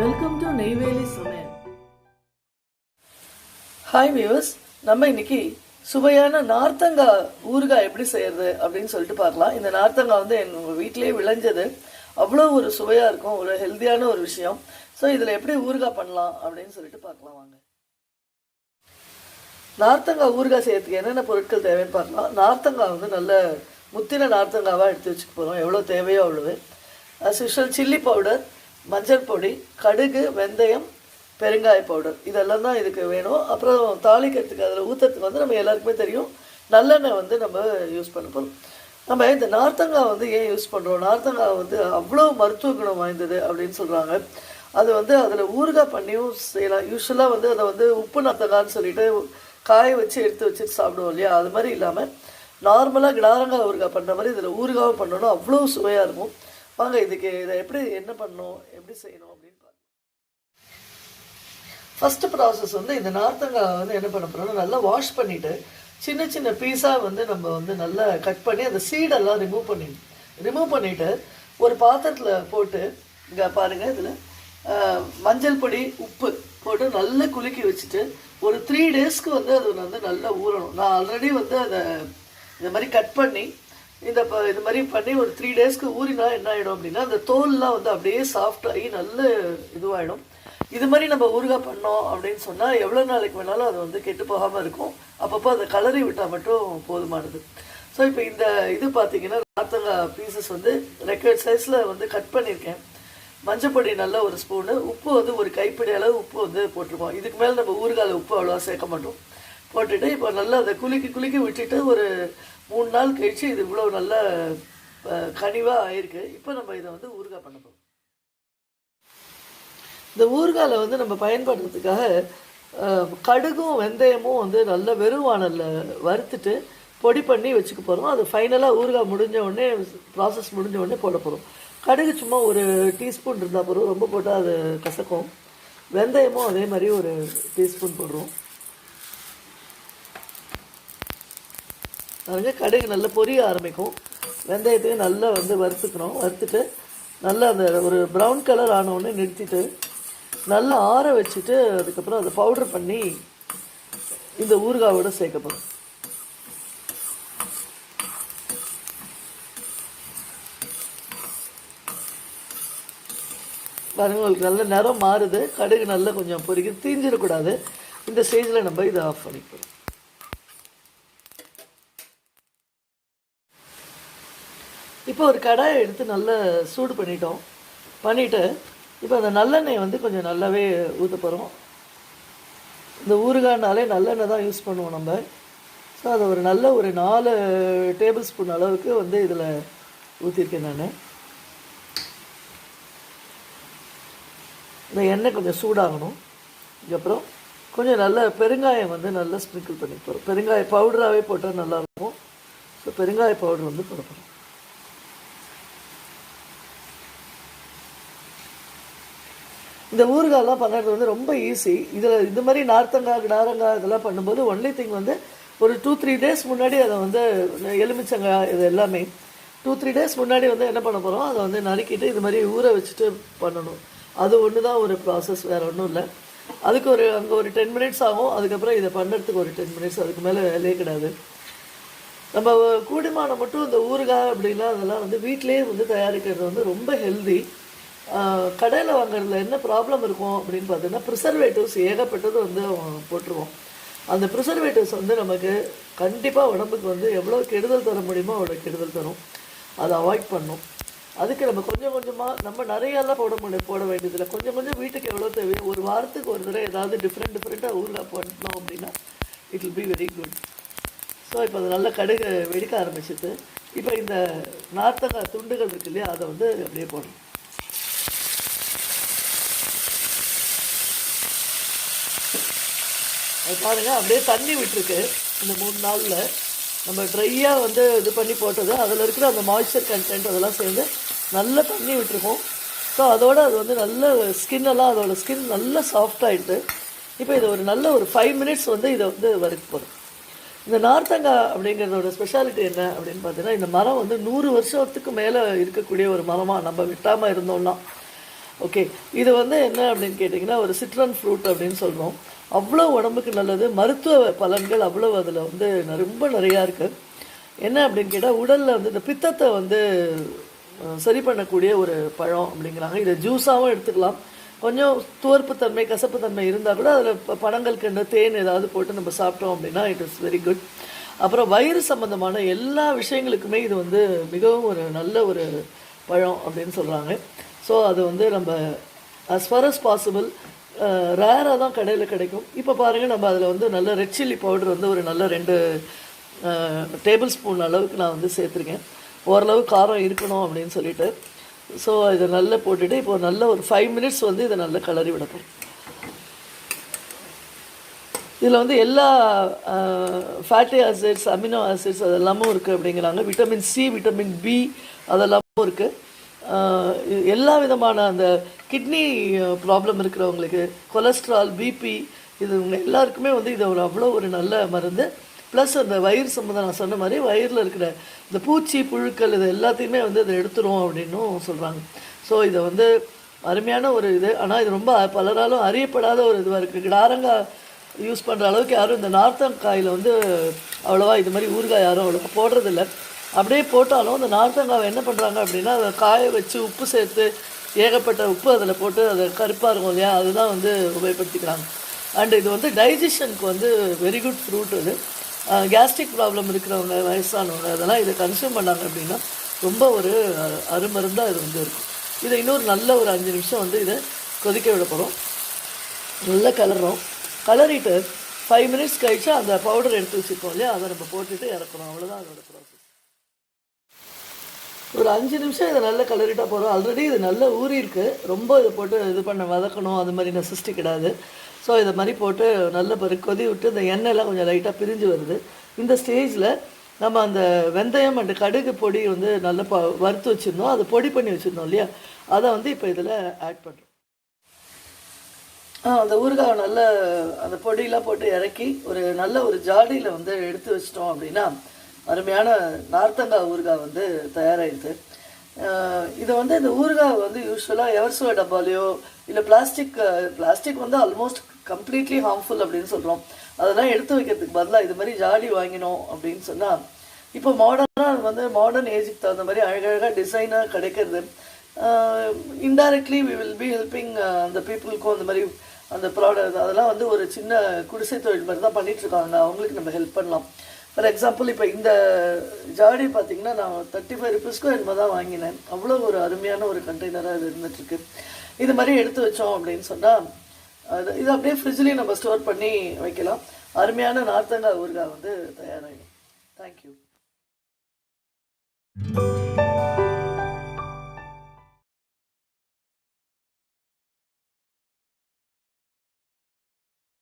Welcome to Neyveli சமையல் hi viewers நம்ம இன்னைக்கு சுவையான நார்த்தங்காய் ஊறுகாய் எப்படி செய்யறது அப்படின்னு சொல்லிட்டு பார்க்கலாம். இந்த நார்த்தங்காய் வந்து எங்கள் வீட்டிலேயே விளைஞ்சது. அவ்வளோ ஒரு சுவையாக இருக்கும் ஒரு ஹெல்த்தியான ஒரு விஷயம். ஸோ இதில் எப்படி ஊறுகாய் பண்ணலாம் அப்படின்னு சொல்லிட்டு பார்க்கலாம் வாங்க. நார்த்தங்காய் ஊறுகாய் செய்யறதுக்கு என்னென்ன பொருட்கள் தேவைன்னு பார்க்கலாம். நார்த்தங்காய் வந்து நல்ல முத்தின நார்த்தங்காவாக எடுத்து வச்சுக்க போகிறோம் எவ்வளோ தேவையோ அவ்வளவு. அஸ் யூஷுவல் சில்லி பவுடர் மஞ்சள் பொடி கடுகு வெந்தயம் பெருங்காய பவுடர் இதெல்லாம் தான் இதுக்கு வேணும். அப்புறம் தாளிக்கிறதுக்கு அதில் ஊற்றுறதுக்கு வந்து நம்ம எல்லாருக்குமே தெரியும். நல்லெண்ணெய் வந்து நம்ம யூஸ் பண்ண போகிறோம் நம்ம இந்த நார்த்தங்காய் வந்து ஏன் யூஸ் பண்ணுறோம் நார்த்தங்காய் வந்து அவ்வளோ மருத்துவ குணம் வாய்ந்தது அப்படின்னு சொல்கிறாங்க அது வந்து அதில் ஊறுகாய் பண்ணியும் செய்யலாம். யூஸ்வலாக வந்து அதை வந்து உப்பு நார்த்தங்கான்னு சொல்லிட்டு காய வச்சு எடுத்து வச்சுட்டு சாப்பிடுவோம் இல்லையா? அது மாதிரி இல்லாமல் நார்மலாக கிடாரங்காய் ஊறுகாய் பண்ணுற மாதிரி இதில் ஊறுகாவும் பண்ணணும். அவ்வளோ சுவையாக இருக்கும். வாங்க இதுக்கு இதை எப்படி என்ன பண்ணணும் எப்படி செய்யணும் அப்படின்னு பார்க்கலாம். ஃபஸ்ட்டு ப்ராசஸ் வந்து இந்த நார்த்தங்காய் வந்து என்ன பண்ண போகிறோம்னா நல்லா வாஷ் பண்ணிவிட்டு சின்ன சின்ன பீஸாக வந்து நம்ம வந்து நல்லா கட் பண்ணி அந்த சீடெல்லாம் ரிமூவ் பண்ணி ரிமூவ் பண்ணிவிட்டு ஒரு பாத்திரத்தில் போட்டு இங்கே பாருங்கள் இதில் மஞ்சள் பொடி உப்பு போட்டு நல்லா குலுக்கி வச்சுட்டு ஒரு த்ரீ டேஸ்க்கு வந்து அது வந்து நல்லா ஊறணும். நான் ஆல்ரெடி வந்து அதை இந்த மாதிரி கட் பண்ணி இந்த ப இது மாதிரி பண்ணி ஒரு த்ரீ டேஸ்க்கு ஊறினா என்ன ஆகிடும் அப்படின்னா அந்த தோல்லாம் வந்து அப்படியே சாஃப்ட் ஆகி நல்ல இதுவாகிடும் இது மாதிரி நம்ம ஊறுகாய் பண்ணோம் அப்படின்னு சொன்னால் எவ்வளோ நாளைக்கு வேணாலும் அது வந்து கெட்டு போகாமல் இருக்கும். அப்பப்போ அதை கலரி விட்டால் மட்டும் போதுமானது. ஸோ இப்போ இந்த இது பார்த்தீங்கன்னா நார்த்தங்காய் பீசஸ் வந்து ரெக்கார்ட் சைஸில் வந்து கட் பண்ணியிருக்கேன். மஞ்சப்பொடி நல்ல ஒரு ஸ்பூனு உப்பு வந்து ஒரு கைப்பிடி அளவு உப்பு வந்து போட்டிருக்கோம். இதுக்கு மேலே நம்ம ஊறுகாயில் உப்பு அவ்வளோவா சேர்க்க மாட்டோம். போட்டுட்டு இப்போ நல்லா அதை குலுக்கி குலுக்கி விட்டுட்டு ஒரு மூணு நாள் கழிச்சு இது இவ்வளோ நல்ல கனிவாக ஆயிருக்கு. இப்போ நம்ம இதை வந்து ஊறுகாய் பண்ண போகிறோம் இந்த ஊறுகாயில் வந்து நம்ம பயன்படுறதுக்காக கடுகும் வெந்தயமும் வந்து நல்ல வெறும் வானலில் வறுத்துட்டு பொடி பண்ணி வச்சுக்க போகிறோம் அது ஃபைனலாக ஊறுகாய் முடிஞ்ச உடனே ப்ராசஸ் முடிஞ்ச உடனே போட போகிறோம் கடுகு சும்மா ஒரு டீஸ்பூன் இருந்தால் போகிறோம் ரொம்ப போட்டால் அது கசக்கும். வெந்தயமும் அதே மாதிரி ஒரு டீஸ்பூன் போடுறோம். பாருங்க கடுகு நல்லா பொரிய ஆரம்பிக்கும். வெந்தயத்தையும் நல்லா வந்து வறுத்துக்கணும். வறுத்துட்டு நல்லா அந்த ஒரு ப்ரௌன் கலர் ஆனவுடனே நிறுத்திட்டு நல்லா ஆற வச்சுட்டு அதுக்கப்புறம் அதை பவுடர் பண்ணி இந்த ஊறுகாவோட சேர்க்கப்படும். பாருங்க உங்களுக்கு நல்ல நிறம் மாறுது. கடுகு நல்லா கொஞ்சம் பொறிக்க தீஞ்சிடக்கூடாது. இந்த ஸ்டேஜில் நம்ம இதை ஆஃப் பண்ணிக்கணும் இப்போ ஒரு கடாயை எடுத்து நல்லா சூடு பண்ணிட்டோம். பண்ணிவிட்டு இப்போ அந்த நல்லெண்ணெய் வந்து கொஞ்சம் நல்லாவே ஊற்ற போகிறோம் இந்த ஊறுகாய்னாலே நல்லெண்ணெய் தான் யூஸ் பண்ணுவோம் நம்ம. ஸோ அதை ஒரு நல்ல ஒரு நாலு டேபிள் ஸ்பூன் அளவுக்கு வந்து இதில் ஊற்றிருக்கேன் நான். இந்த எண்ணெய் கொஞ்சம் சூடாகணும். இதுக்கப்புறம் கொஞ்சம் நல்ல பெருங்காயம் வந்து நல்லா ஸ்ப்ரிங்கிள் பண்ணி போகிறோம் பெருங்காய பவுடராகவே போட்டால் நல்லாயிருக்கும் ஸோ பெருங்காய பவுடர் வந்து போட போகிறோம் இந்த ஊறுகாயெல்லாம் பண்ணுறது வந்து ரொம்ப ஈஸி இதில் இந்த மாதிரி நார்த்தங்காய் கிடாரங்காய் இதெல்லாம் பண்ணும்போது ஒன்லி திங் வந்து ஒரு டூ த்ரீ டேஸ் முன்னாடி அதை வந்து எலுமிச்சங்காய் இது எல்லாமே. டூ த்ரீ டேஸ் முன்னாடி வந்து என்ன பண்ண போகிறோம் அதை வந்து நறுக்கிட்டு இது மாதிரி ஊற வச்சுட்டு பண்ணணும். அது ஒன்று தான் ஒரு ப்ராசஸ் வேறு ஒன்றும் இல்லை. அதுக்கு ஒரு அங்கே ஒரு டென் மினிட்ஸ் ஆகும். அதுக்கப்புறம் இதை பண்ணுறதுக்கு ஒரு டென் மினிட்ஸ் அதுக்கு மேலே வேலையே கிடையாது. நம்ம கூடுமானம் மட்டும் இந்த ஊறுகாய் அப்படின்னா அதெல்லாம் வந்து வீட்டிலேயே வந்து தயாரிக்கிறது வந்து ரொம்ப ஹெல்தி கடையில் வாங்குறதுல என்ன ப்ராப்ளம் இருக்கும் அப்படின்னு பார்த்தீங்கன்னா ப்ரிசர்வேட்டிவ்ஸ் ஏகப்பட்டது வந்து அவன் போட்டுருவோம். அந்த ப்ரிசர்வேட்டிவ்ஸ் வந்து நமக்கு கண்டிப்பாக உடம்புக்கு வந்து எவ்வளோ கெடுதல் தர முடியுமோ அவ்வளோ கெடுதல் தரும். அதை அவாய்ட் பண்ணும். அதுக்கு நம்ம கொஞ்சம் கொஞ்சமாக நம்ம நிறையெல்லாம் போட முடியும் போட வேண்டியதில்லை. கொஞ்சம் கொஞ்சம் வீட்டுக்கு எவ்வளோ தேவையோ ஒரு வாரத்துக்கு ஒரு தடவை ஏதாவது டிஃப்ரெண்ட் டிஃப்ரெண்ட்டாக ஊரில் பண்ணோம் அப்படின்னா it will be very good so இப்போ அது நல்லா கடுகு வெடிக்க ஆரம்பிச்சிது. இப்போ இந்த நார்த்தங்காய் துண்டுகள் இருக்கு இல்லையா அதை வந்து அப்படியே போடணும். அது பாருங்கள் அப்படியே தண்ணி விட்டுருக்கு. இந்த மூணு நாளில் நம்ம ட்ரையாக வந்து இது பண்ணி போட்டது அதில் இருக்கிற அந்த மாய்ஸ்சர் கண்டென்ட் அதெல்லாம் சேர்ந்து நல்லா தண்ணி விட்டுருக்கோம். ஸோ அதோட அது வந்து நல்ல ஸ்கின் எல்லாம் அதோட ஸ்கின் நல்லா சாஃப்ட் ஆகிட்டு இப்போ இதை ஒரு நல்ல ஒரு ஃபைவ் மினிட்ஸ் வந்து இதை வந்து வறுக்க போகிறோம் இந்த நார்த்தங்காய் அப்படிங்கிறதோட ஸ்பெஷாலிட்டி என்ன அப்படின்னு பார்த்தீங்கன்னா இந்த மரம் வந்து நூறு வருஷத்துக்கு மேலே இருக்கக்கூடிய ஒரு மரமாக நம்ம விட்டாமல் இருந்தோம்னா. ஓகே இது வந்து என்ன அப்படின்னு கேட்டிங்கன்னா ஒரு சிட்ரன் ஃப்ரூட் அப்படின்னு சொல்கிறோம் அவ்வளோ உடம்புக்கு நல்லது. மருத்துவ பலன்கள் அவ்வளோ அதில் வந்து ரொம்ப நிறையா இருக்குது என்ன அப்படின்னு கேட்டால் உடலில் வந்து இந்த பித்தத்தை வந்து சரி பண்ணக்கூடிய ஒரு பழம் அப்படிங்கிறாங்க. இதை ஜூஸாகவும் எடுத்துக்கலாம். கொஞ்சம் துவர்ப்புத்தன்மை கசப்புத்தன்மை இருந்தால் கூட அதில் பனங்கள் கண்டு தேன் ஏதாவது போட்டு நம்ம சாப்பிட்டோம் அப்படின்னா இட் இஸ் வெரி குட் அப்புறம் வயிறு சம்மந்தமான எல்லா விஷயங்களுக்குமே இது வந்து மிகவும் ஒரு நல்ல ஒரு பழம் அப்படின்னு சொல்கிறாங்க ஸோ அது வந்து நம்ம அஸ் ஃபார் அஸ் பாசிபிள் ரேராக தான் கடையில் கிடைக்கும். இப்போ பாருங்கள் நம்ம அதில் வந்து நல்ல ரெட் சில்லி பவுடர் வந்து ஒரு நல்ல ரெண்டு டேபிள் ஸ்பூன் அளவுக்கு நான் வந்து சேர்த்துருக்கேன். ஓரளவு காரம் இருக்கணும் அப்படின்னு சொல்லிட்டு. ஸோ இதை நல்லா போட்டுட்டு இப்போ நல்ல ஒரு ஃபைவ் மினிட்ஸ் வந்து இதை நல்லா கிளறி விடப்போம் இதில் வந்து எல்லா ஃபேட்டி ஆசிட்ஸ் அமினோ ஆசிட்ஸ் அதெல்லாமும் இருக்குது அப்படிங்கிறாங்க. விட்டமின் சி விட்டமின் பி அதெல்லாமும் இருக்குது எல்லா விதமான அந்த கிட்னி ப்ராப்ளம் இருக்கிறவங்களுக்கு கொலஸ்ட்ரால் பிபி இது இவங்க எல்லாருக்குமே வந்து இது ஒரு அவ்வளோ ஒரு நல்ல மருந்து. ப்ளஸ் அந்த வயிறு சம்மந்தம் நான் சொன்ன மாதிரி வயிறில் இருக்கிற இந்த பூச்சி புழுக்கள் இது எல்லாத்தையுமே வந்து இதை எடுத்துரும் அப்படின்னும் சொல்கிறாங்க ஸோ இதை வந்து அருமையான ஒரு இது. ஆனால் இது ரொம்ப பலராலும் அறியப்படாத ஒரு இதுவாக இருக்குது கிடாரங்காய் யூஸ் பண்ணுற அளவுக்கு யாரும் இந்த நார்த்தங்காயில் வந்து அவ்வளோவா இது மாதிரி ஊறுகாய் யாரும் அவ்வளோவா போடுறதில்ல. அப்படியே போட்டாலும் இந்த நார்த்தங்காவை என்ன பண்ணுறாங்க அப்படின்னா அதை காய வச்சு உப்பு சேர்த்து ஏகப்பட்ட உப்பு அதில் போட்டு அதை கருப்பாக இருக்கும் இல்லையா? அதுதான் வந்து உபயோகப்படுத்திக்கிறாங்க. அண்ட் இது வந்து டைஜஷனுக்கு வந்து வெரி குட் ஃப்ரூட் அது. கேஸ்ட்ரிக் ப்ராப்ளம் இருக்கிறவங்க வயசானவங்க அதெல்லாம் இதை கன்சியூம் பண்ணாங்க அப்படின்னா ரொம்ப ஒரு அருமருந்தாக இது வந்து இருக்கும். இதை இன்னொரு நல்ல ஒரு அஞ்சு நிமிஷம் வந்து இதை கொதிக்க விட போகிறோம் நல்லா கலர்றோம். கலரிட்டு ஃபைவ் மினிட்ஸ் கழிச்சு அந்த பவுடர் எடுத்து வச்சுருக்கோம் இல்லையா? அதை நம்ம போட்டுட்டு இறக்குறோம் அவ்வளோதான் அதோட ப்ராசஸ் ஒரு அஞ்சு நிமிஷம் இதை நல்லா கலரிட்டா போகிறோம் ஆல்ரெடி இது நல்லா ஊறி இருக்குது ரொம்ப இதை போட்டு இது பண்ண வதக்கணும். அது மாதிரி நெசஸ்டி கிடையாது ஸோ இதை மாதிரி போட்டு நல்ல பிறகு கொதி விட்டு இந்த எண்ணெய்லாம் கொஞ்சம் லைட்டாக பிரிஞ்சு வருது. இந்த ஸ்டேஜில் நம்ம அந்த வெந்தயம் அண்டு கடுகு பொடி வந்து நல்லா ப வறுத்து வச்சுருந்தோம். அதை பொடி பண்ணி வச்சுருந்தோம் இல்லையா? அதை வந்து இப்போ இதில் ஆட் பண்ணுறோம் ஆ அந்த ஊறுகாய் நல்ல அந்த பொடியெலாம் போட்டு இறக்கி ஒரு நல்ல ஒரு ஜாடியில் வந்து எடுத்து வச்சிட்டோம் அப்படின்னா அருமையான நார்த்தங்காய் ஊறுகாய் வந்து தயாராகிடுது இதை வந்து இந்த ஊறுகாய் வந்து யூஸ்வலாக எவர்சோ டப்பாலையோ இல்லை பிளாஸ்டிக் பிளாஸ்டிக் வந்து ஆல்மோஸ்ட் கம்ப்ளீட்லி ஹார்ம்ஃபுல் அப்படின்னு சொல்கிறோம் அதெல்லாம் எடுத்து வைக்கிறதுக்கு பதிலாக இது மாதிரி ஜாடி வாங்கினோம் அப்படின்னு சொன்னால் இப்போ மாடர்னாக வந்து மாடர்ன் ஏஜுக்கு தகுந்த மாதிரி அழகழகாக டிசைனாக கிடைக்கிறது. Indirectly we will be helping அந்த பீப்புளுக்கும் அந்த மாதிரி அந்த ப்ராடக்ட் அதெல்லாம் வந்து ஒரு சின்ன குடிசை தொழில் மாதிரி தான் பண்ணிகிட்ருக்காங்க இருக்காங்க. அவங்களுக்கு நம்ம ஹெல்ப் பண்ணலாம். ஃபார் எக்ஸாம்பிள் இப்போ இந்த ஜாடி பார்த்தீங்கன்னா நான் தேர்ட்டி ஃபைவ் ருபீஸ்க்கும் என்னமோ தான் வாங்கினேன். அவ்வளோ ஒரு அருமையான ஒரு கண்டெய்னராக இது இருந்துகிட்ருக்கு இது மாதிரி எடுத்து வச்சோம் அப்படின்னு சொன்னால் அது இது அப்படியே ஃப்ரிட்ஜ்லேயும் நம்ம ஸ்டோர் பண்ணி வைக்கலாம். அருமையான நார்த்தங்காய் ஊறுகாய் வந்து தயாராகிடும் தேங்க்யூ